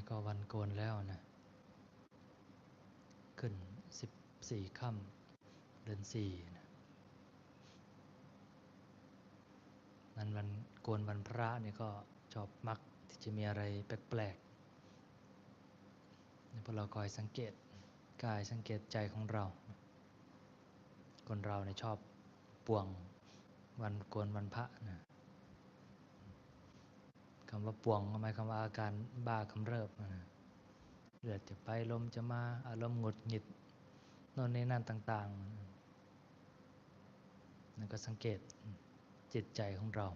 นี้ก็วันโกนแล้วนะ ขึ้นสิบสี่ค่ำเดือนสี่นะนั้นวันโกนวันพระนี่ก็ชอบมักที่จะมีอะไรแปลกๆพวกเราคอยสังเกตกายสังเกตใจของเรา คนเราเนี่ยชอบป่วงวันโกนวันพระนะ คำว่าป่วงหมายความว่าอาการบ้ากำเริบนะเลือดจะไปลมจะมาอารมณ์หงุดหงิดโน่นนี่นั่นต่างๆนั่นก็สังเกตจิตใจของเรา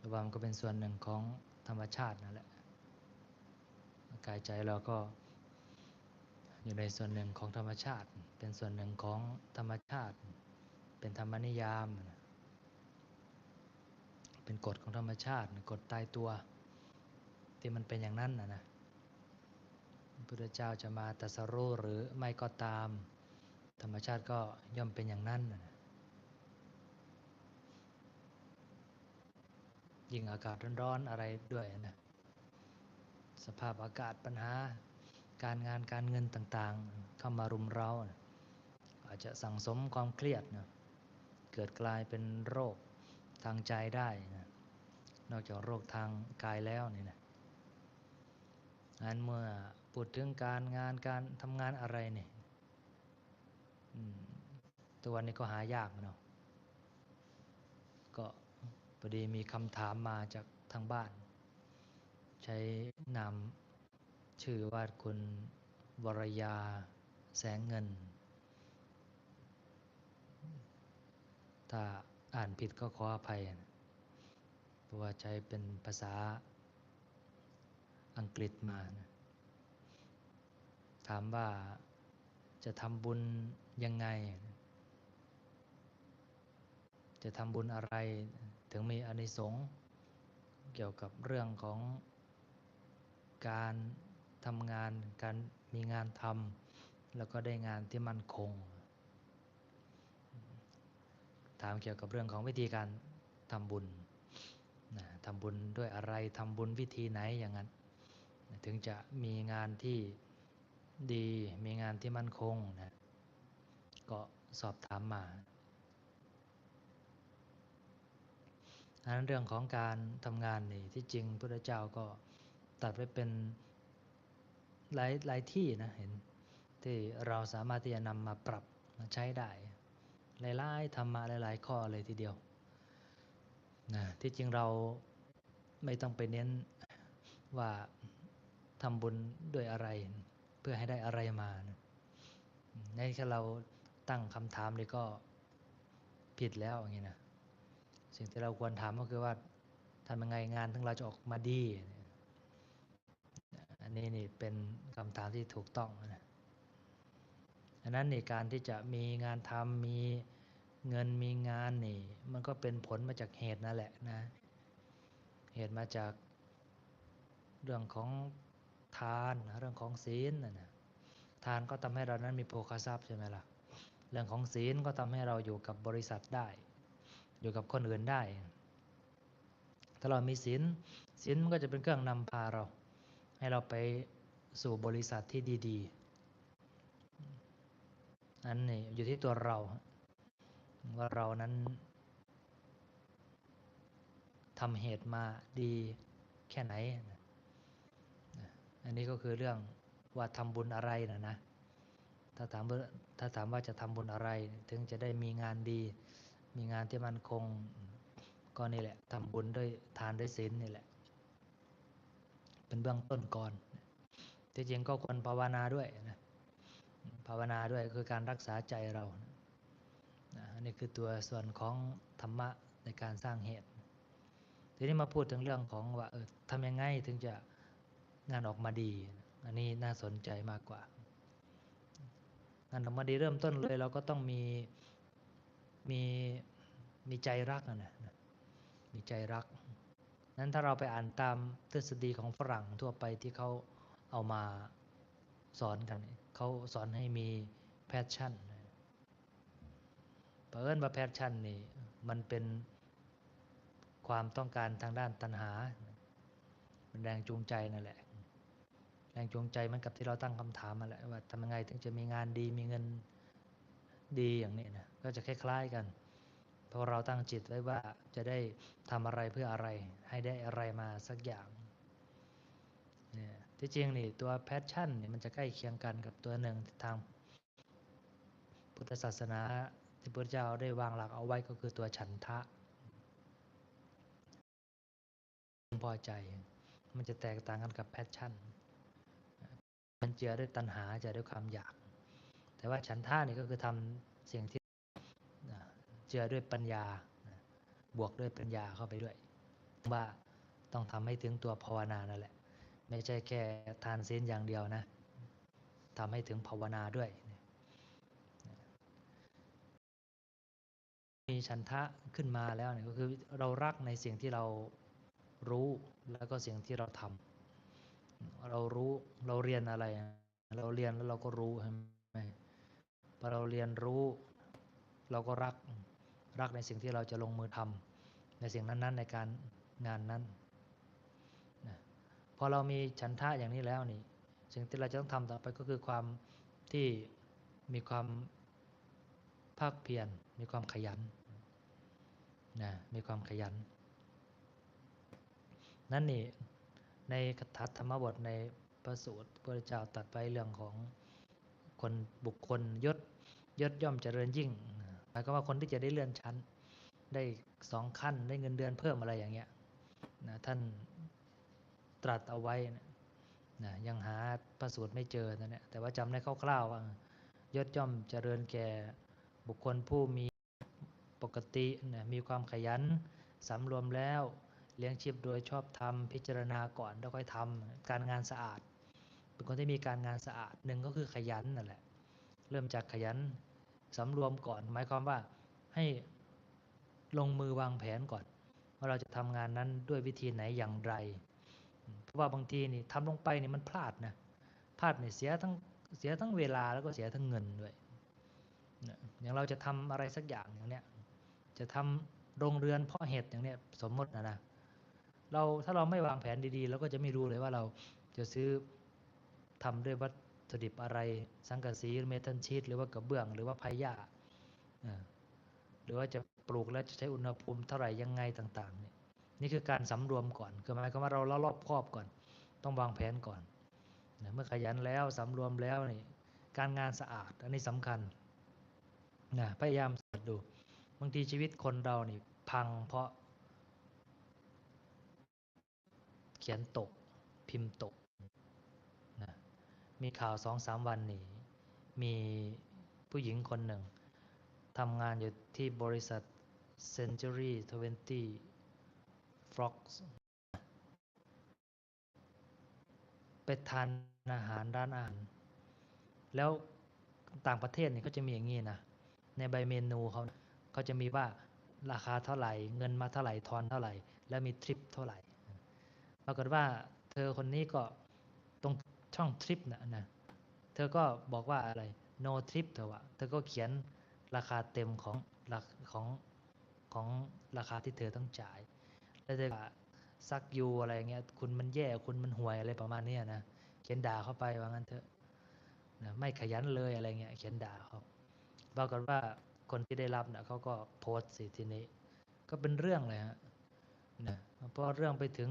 ระว่ามันก็เป็นส่วนหนึ่งของธรรมชาตินั่นแหละกายใจเราก็อยู่ในส่วนหนึ่งของธรรมชาติ เป็นส่วนหนึ่งของธรรมชาติ เป็นธรรมนิยาม เป็นกฎของธรรมชาติ กฎตายตัว ที่มันเป็นอย่างนั้นนะนะพระพุทธเจ้าจะมาตรัสรู้หรือไม่ก็ตาม ธรรมชาติก็ย่อมเป็นอย่างนั้นนะยิ่งอากาศร้อนๆอะไรด้วยนะสภาพอากาศปัญหาการงานการเงินต่างๆ เข้ามารุมเรานะอาจจะสั่งสมความเครียดนะเกิดกลายเป็นโรค ทางใจได้นะนอกจากโรคทางกายแล้วนี่นะงั้นเมื่อพูดถึงการงานการทำงานอะไรเนี่ยตัววันนี้ก็หายากเนาะก็พอดีมีคำถามมาจากทางบ้าน ใช้นามชื่อว่าคุณวรยาแสงเงิน ถ้า อ่านผิดก็ขออภัยนะเพราะว่าใช้เป็นภาษาอังกฤษมานะถามว่าจะทำบุญยังไง จะทำบุญอะไรถึงมีอนิสงส์เกี่ยวกับเรื่องของการทำงาน การมีงานทำแล้วก็ได้งานที่มั่นคง ถามเกี่ยวกับเรื่องของวิธีการทำบุญนะทำบุญด้วยอะไรทำบุญวิธีไหนอย่างนั้น ถึงจะมีงานที่ดีมีงานที่มั่นคงนะก็สอบถามมาอันเรื่องของการทำงานนี่ที่จริงพระเจ้าก็ตัดไว้เป็นหลายหลายที่นะเห็นที่เราสามารถที่จะนำมาปรับมาใช้ได้ หลายๆธรรมะหลาย ๆ ข้อเลยทีเดียวนะที่จริงเราไม่ต้องไปเน้นว่าทำบุญด้วยอะไร เพื่อให้ได้อะไรมานะในแค่เราตั้งคำถามเลยก็ผิดแล้วอย่างนี้นะสิ่งที่เราควรถามก็คือว่าทำยังไงงานทั้งเราจะออกมาดี อันนี้นี่เป็นคำถามที่ถูกต้องนะ ดังนั้นในการที่จะมีงานทำมีเงินมีงานนี่มันก็เป็นผลมาจากเหตุนั่นแหละนะ เหตุมาจากเรื่องของทานเรื่องของศีลนะนะทานก็ทำให้เรานั้นมีโภคทรัพย์ใช่ไหมล่ะ เรื่องของศีลก็ทำให้เราอยู่กับบริษัทได้ อยู่กับคนอื่นได้ ถ้าเรามีศีลศีลมันก็จะเป็นเครื่องนำพาเรา ให้เราไปสู่บริษัทที่ดี ๆ อันนี้อยู่ที่ตัวเรา ว่าเรานั้นทำเหตุมาดีแค่ไหน อันนี้ก็คือเรื่องว่าทำบุญอะไรนะนะ ถ้าถามถ้าถามว่าจะทำบุญอะไร ถึงจะได้มีงานดี มีงานที่มันคงก็นี่แหละทำบุญด้วยทานด้วยศีลนี่แหละ เป็นเบื้องต้นก่อนที่จริงก็ควรภาวนาด้วยนะ ภาวนาด้วยคือการรักษาใจเรานะอันนี้คือตัวส่วนของธรรมะในการสร้างเหตุ ทีนี้มาพูดถึงเรื่องของว่าเออทำยังไงถึงจะงานออกมาดี อันนี้น่าสนใจมากกว่า งานออกมาดีเริ่มต้นเลยเราก็ต้องมีมีมีใจรักนะนะมีใจรัก นั้นถ้าเราไปอ่านตามทฤษฎีของฝรั่งทั่วไปที่เขาเอามาสอนกัน เขาสอนให้มีแพชชั่นเผอิญว่าแพชชั่นนี่มันเป็นความต้องการทางด้านตัณหาเป็นแรงจูงใจนั่นแหละ แรงจูงใจมันกับที่เราตั้งคำถามมาแหละว่าทำยังไงถึงจะมีงานดีมีเงินดีอย่างนี้นะก็จะคล้ายๆกันเพราะเราตั้งจิตไว้ว่าจะได้ทำอะไรเพื่ออะไรให้ได้อะไรมาสักอย่าง ที่จริงนี่ตัวแพชชั่นเนี่ยมันจะใกล้เคียงกันกับตัวหนึ่งทางพุทธศาสนาที่พระเจ้าได้วางหลักเอาไว้ก็คือตัวฉันทะพอใจ มันจะแตกต่างกันกับแพชชั่น มันเจือด้วยตัณหาเจือด้วยความอยาก แต่ว่าฉันทะนี่ก็คือทำสิ่งที่เจือด้วยปัญญา บวกด้วยปัญญาเข้าไปด้วย ว่าต้องทำให้ถึงตัวภาวนานั่นแหละ ไม่ใช่แค่ทานศีลอย่างเดียวนะทำให้ถึงภาวนาด้วยมีฉันทะขึ้นมาแล้วเนี่ยก็คือเรารักในสิ่งที่เรารู้แล้วก็สิ่งที่เราทำเรารู้เราเรียนอะไร เราเรียนแล้วเราก็รู้ใช่ไหมพอเราเรียนรู้ เราก็รักรักในสิ่งที่เราจะลงมือทำในสิ่งนั้น ๆ ในการงานนั้น พอเรามีฉันทะอย่างนี้แล้วนี่ สิ่งที่เราจะต้องทำต่อไปก็คือความที่มีความภาคเพียรมีความขยันนะมีความขยัน นั่นนี่ในคาถาธรรมบทในพระสูตรพระเจ้าตัดไปเรื่องของคนบุคคลยศยศย่อมเจริญยิ่งหมายความว่าคนที่จะได้เลื่อนชั้น ได้สองขั้นได้เงินเดือนเพิ่มอะไรอย่างเงี้ยนะท่าน ตรัสเอาไว้นะนะยังหาพระสูตรไม่เจอนะเนี่ยแต่ว่าจำได้คร่าวๆว่ายศย่อมเจริญแก่บุคคลผู้มีปกตินะมีความขยันสำรวมแล้วเลี้ยงชีพโดยชอบทำพิจารณาก่อนแล้วค่อยทำการงานสะอาด เป็นคนที่มีการงานสะอาดหนึ่งก็คือขยันนั่นแหละ เริ่มจากขยันสำรวมก่อน หมายความว่าให้ลงมือวางแผนก่อน ว่าเราจะทำงานนั้นด้วยวิธีไหนอย่างไร ว่าบางทีนี่ทำลงไปนี่มันพลาดนะพลาดเนี่ยเสียทั้งเสียทั้งเวลาแล้วก็เสียทั้งเงินด้วยอย่างเราจะทำอะไรสักอย่างอย่างเนี้ยจะทำโรงเรือนเพาะเห็ดอย่างเนี้ยสมมตินะนะเราถ้าเราไม่วางแผนดีๆเราก็จะไม่รู้เลยว่าเราจะซื้อทำด้วยวัตถุดิบอะไรสังกะสีเมทัลชีตหรือว่ากระเบื้อง หรือว่าไผ่หญ้าหรือว่าจะปลูกแล้วจะใช้อุณหภูมิเท่าไหร่ยังไงต่างๆเนี่ย นี่คือการสำรวมก่อน คือหมายความว่าเรารอบครอบก่อน ต้องวางแผนก่อนเมื่อขยันแล้วสำรวมแล้วนี่การงานสะอาด อันนี้สำคัญนะพยายามสังดู บางทีชีวิตคนเรานี่พังเพราะ เขียนตก พิมพ์ตกนะมีข่าวสองสามวันนี้มีผู้หญิงคนหนึ่งทำงานอยู่ที่บริษัท Century 20 Fox ไปทานอาหารร้านอาหาร แล้วต่างประเทศเนี่เขาจะมีอย่างนี้นะ ในใบเมนูเขาเขาจะมีว่าราคาเท่าไหร่ เงินมาเท่าไหร่ทอนเท่าไหร่ แล้วมีทริปเท่าไหร่ ปรากฏว่าเธอคนนี้ก็ตรงช่องทริปนะนะ เธอก็บอกว่าอะไร no trip เธอวะเธอก็เขียนราคาเต็มของของของราคาที่เธอต้องจ่าย แล้วเธอซักยูอะไรเงี้ย คุณมันแย่ คุณมันห่วยอะไรประมาณนี้นะ เขียนด่าเข้าไปว่างั้นเถอะนะไม่ขยันเลยอะไรเงี้ย เขียนด่าเขาปรากฏว่าคนที่ได้รับนะเขาก็โพสต์สิทีนี้ ก็เป็นเรื่องเลยฮะนะพอเรื่องไปถึง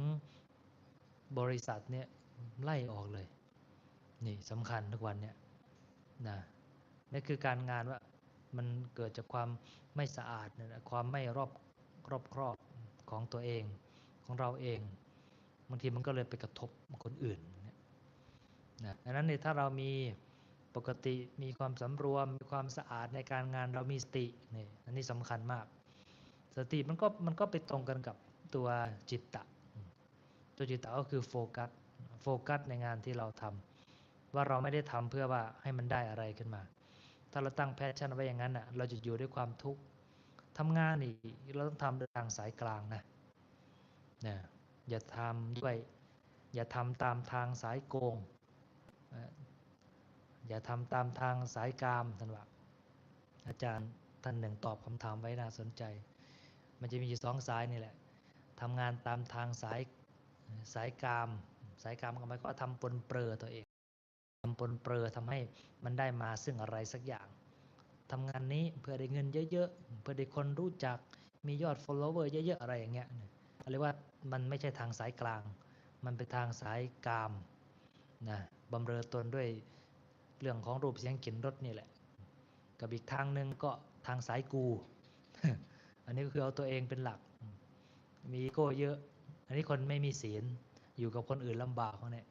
บริษัทเนี่ยไล่ออกเลย นี่สำคัญทุกวันเนี่ยนะนี่คือการงานว่ามันเกิดจากความไม่สะอาดนะความไม่รอบรอบครอบ ของตัวเองของเราเองบางทีมันก็เลยไปกระทบคนอื่นนะดังนั้นเนี่ยถ้าเรามีปกติมีความสำรวมมีความสะอาดในการงานเรามีสตินี่อันนี้สำคัญมาก สติมันก็มันก็ไปตรงกันกับตัวจิตตะ ตัวจิตตะก็คือโฟกัสโฟกัสในงานที่เราทำว่าเราไม่ได้ทำเพื่อว่าให้มันได้อะไรขึ้นมา ถ้าเราตั้งแพชชั่นไว้อย่างนั้นอะเราจะอยู่ด้วยความทุกข์ ทำงานนี่เราต้องทำทางสายกลางนะนะอย่าทำด้วย อย่าทำตามทางสายโกง อย่าทำตามทางสายกามท่านว่าอาจารย์ท่านหนึ่งตอบคำถามไว้น่าสนใจ มันจะมีอยู่สองสายนี่แหละทำงานตามทางสายสายกาม สายกามก็หมายความว่าทำปนเปลือตัวเองทำปนเปลือทำให้มันได้มาซึ่งอะไรสักอย่าง ทำงานนี้เพื่อได้เงินเยอะๆ เพื่อได้คนรู้จัก มียอด follower เยอะๆ อะไรอย่างเงี้ยเรียกว่ามันไม่ใช่ทางสายกลาง มันเป็นทางสายกามนะบำเรอตนด้วยเรื่องของรูปเสียงกลิ่นรสนี่แหละ กับอีกทางหนึ่งก็ทางสายกู อันนี้ก็คือเอาตัวเองเป็นหลัก มีโก้เยอะ อันนี้คนไม่มีศีล อยู่กับคนอื่นลำบากเขาเนี่ย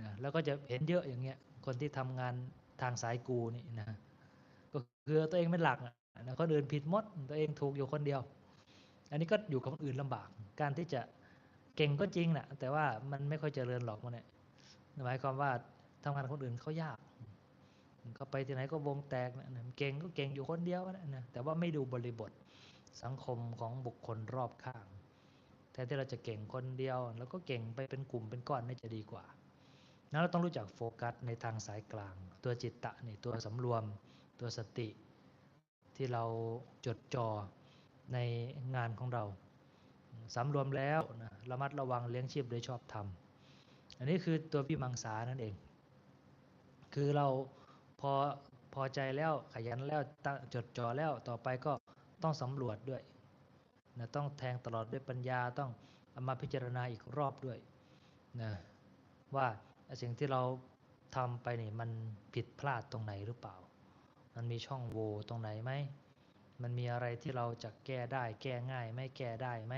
นะแล้วก็จะเห็นเยอะอย่างเงี้ย คนที่ทำงานทางสายกูนี่นะ คือตัวเองเป็นหลักอะนะคนอื่นผิดมดตัวเองถูกอยู่คนเดียว อันนี้ก็อยู่กับคนอื่นลำบาก การที่จะเก่งก็จริงนะแต่ว่ามันไม่ค่อยเจริญหรอกมันเนี่ยหมายความว่าทำงานคนอื่นเขายากก็ไปที่ไหนก็วงแตกนะเก่งก็เก่งอยู่คนเดียวนะแต่ว่าไม่ดูบริบทสังคมของบุคคลรอบข้างแทนที่เราจะเก่งคนเดียว แล้วก็เก่งไปเป็นกลุ่มเป็นก้อนน่าจะดีกว่านั้นเราต้องรู้จักโฟกัสในทางสายกลาง ตัวจิตตะนี่ตัวสำรวม ตัวสติ ที่เราจดจ่อในงานของเราสำรวมแล้วนะระมัดระวังเลี้ยงชีพโดยชอบธรรม อันนี้คือตัววิมังสานั่นเอง คือเราพอพอใจแล้วขยันแล้วจดจ่อแล้วต่อไปก็ต้องสำรวจด้วยนะต้องแทงตลอดด้วยปัญญาต้องเอามาพิจารณาอีกรอบด้วยนะว่าสิ่งที่เราทำไปนี่มันผิดพลาดตรงไหนหรือเปล่า มันมีช่องโหว่ตรงไหนไหมมันมีอะไรที่เราจะแก้ได้แก้ง่ายไหม่แก้ได้ไหม